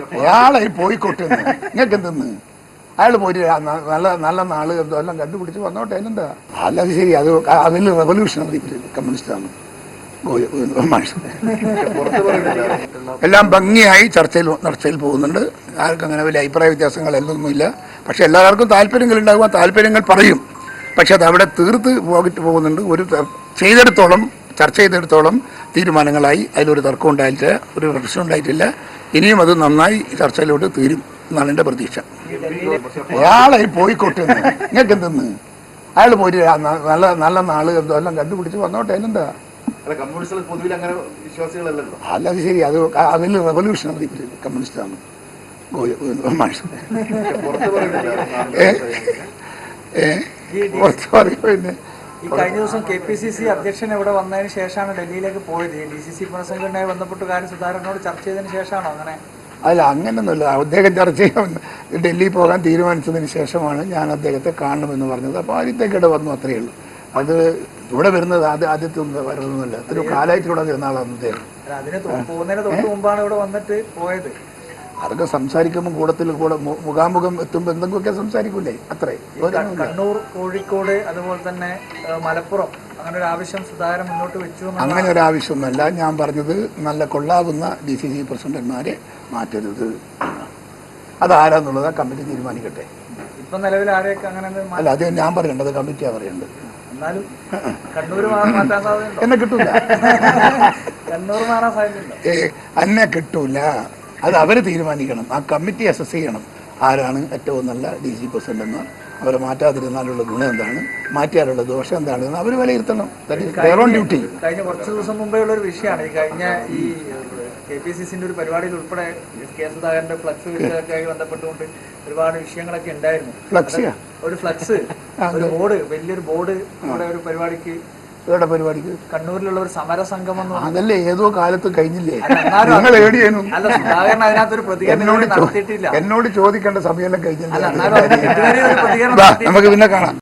അയാളെ പോയിക്കോട്ടെ നിങ്ങൾക്ക് എന്തെന്ന്? അയാൾ പോയിട്ട് നല്ല നല്ല നാൾ എല്ലാം കണ്ടുപിടിച്ച് വന്നോട്ടെ അതിനെന്താ? അല്ല ശരി അത് അതിൽ റെവല്യൂഷണറി കമ്മ്യൂണിസ്റ്റാണ് എല്ലാം ഭംഗിയായി ചർച്ചയിൽ ചർച്ചയിൽ പോകുന്നുണ്ട്. ആർക്കും അങ്ങനെ വലിയ അഭിപ്രായ വ്യത്യാസങ്ങൾ എന്നൊന്നുമില്ല. പക്ഷെ എല്ലാവർക്കും താല്പര്യങ്ങൾ ഉണ്ടാകുക താല്പര്യങ്ങൾ പറയും. പക്ഷെ അത് അവിടെ തീർത്ത് പോയിട്ട് പോകുന്നുണ്ട്. ഒരു ചെയ്തെടുത്തോളം ചർച്ച ചെയ്തെടുത്തോളം തീരുമാനങ്ങളായി അതിലൊരു തർക്കം ഉണ്ടായിട്ടില്ല ഒരു പ്രശ്നം ഉണ്ടായിട്ടില്ല ഇനിയും അത് നന്നായി ചർച്ചയിലോട്ട് തീരും എന്നാണ് എന്റെ പ്രതീക്ഷ ഒരാളായി പോയിക്കോട്ടെ നിങ്ങൾക്ക് എന്തെന്ന് അയാൾ പോയിട്ട് നല്ല നല്ല നാൾ എന്തോ എല്ലാം കണ്ടുപിടിച്ച് വന്നോട്ടെ അതിനെന്താ അല്ല അത് ശരി അത് അതിൽ റെവല്യൂഷൻ കമ്മ്യൂണിസ്റ്റാണ് ഏ? പുറത്ത് പറയും പിന്നെ ഈ കഴിഞ്ഞ ദിവസം കെ പി സി സി അധ്യക്ഷൻ ഇവിടെ വന്നതിന് ശേഷമാണ് ഡൽഹിയിലേക്ക് പോയത്. ഡി സി സി പുനഃസംഘടനയുമായി ബന്ധപ്പെട്ട് കാര്യം സുധാകരനോട് ചർച്ച ചെയ്തതിന് ശേഷമാണോ അങ്ങനെ? അല്ല അങ്ങനെയൊന്നുമില്ല അദ്ദേഹം ചർച്ച ചെയ്യാൻ ഡൽഹി പോകാൻ തീരുമാനിച്ചതിന് ശേഷമാണ് ഞാൻ അദ്ദേഹത്തെ കാണണമെന്ന് പറഞ്ഞത്. അപ്പോൾ ആദ്യത്തേക്ക് ഇവിടെ വന്നു അത്രയേ ഉള്ളൂ. അത് ഇവിടെ വരുന്നത് ആദ്യ ആദ്യത്തെ ഒന്നും വരുന്നൊന്നുമില്ല ഒത്തിരി കാലായിട്ട് ഇവിടെ വരുന്ന ആളാണ് അദ്ദേഹം. അതിന് പോകുന്നതിന് തൊട്ട് മുമ്പാണ് ഇവിടെ വന്നിട്ട് പോയത്. അതൊക്കെ സംസാരിക്കുമ്പോൾ കൂടത്തിൽ കൂടെ മുഖാമുഖം എത്തുമ്പോൾ എന്തെങ്കിലുമൊക്കെ സംസാരിക്കൂലേ? അത്രേ. കണ്ണൂർ കോഴിക്കോട് അതുപോലെ തന്നെ മലപ്പുറം അങ്ങനെ ഒരു ആവശ്യം സുധാകരൻ മുന്നോട്ട് വെച്ചു അങ്ങനെ ഒരു ആവശ്യമൊന്നുമല്ല ഞാൻ പറഞ്ഞത് നല്ല കൊള്ളാവുന്ന ഡി സി സി പ്രസിഡന്റ്മാരെ മാറ്റരുത്. അതാരാന്നുള്ളത് ആ കമ്മിറ്റി തീരുമാനിക്കട്ടെ. ഇപ്പൊ നിലവിൽ ആരെയൊക്കെ അങ്ങനെ അല്ല അത് ഞാൻ പറയണ്ടത് കമ്മിറ്റിയാണ് പറയേണ്ടത്. എന്നെ കിട്ടൂല. എന്നെ കിട്ടൂല. അത് അവർ തീരുമാനിക്കണം. ആ കമ്മിറ്റി അസസ് ചെയ്യണം. ആരാണ് ഏറ്റവും നല്ല ഡി സി പ്രസിഡന്റ് എന്ന് അവരെ മാറ്റാതിരുന്നാലുള്ള ഗുണം എന്താണ്? മാറ്റിയാലുള്ള ദോഷം എന്താണെന്ന് അവർ വിലയിരുത്തണം. ഡ്യൂട്ടി കഴിഞ്ഞ കുറച്ച് ദിവസം മുമ്പേ ഉള്ള ഒരു വിഷയമാണ്. ഈ കഴിഞ്ഞ ഈ കെ പി സി സിന്റെ ഒരു പരിപാടിയിൽ ഉൾപ്പെടെ കെ സുധാകരന്റെ ഫ്ലക്സ് വിഷയമൊക്കെ ബന്ധപ്പെട്ടുകൊണ്ട് ഒരുപാട് വിഷയങ്ങളൊക്കെ ഉണ്ടായിരുന്നു. ഫ്ലക്സ് ഒരു ഫ്ലക്സ്. ഒരു ബോർഡ് വലിയൊരു ബോർഡ് നമ്മുടെ ഒരു പരിപാടിക്ക് ഇവരുടെ പരിപാടിക്ക്. കണ്ണൂരിലുള്ള ഒരു സമര സംഘം എന്ന് അതല്ലേ ഏതോ കാലത്ത് കഴിഞ്ഞില്ലേ? നിങ്ങൾ ഏടിയേനും. അല്ല സുധാകരൻ അതിനകത്തൊരു പ്രതികരണം എന്നോട് ഇതുവരെ നടത്തിയിട്ടില്ല. എന്നോട് ചോദിക്കേണ്ട സമയമെല്ലാം കഴിഞ്ഞില്ല. നമുക്ക് പിന്നെ കാണാം.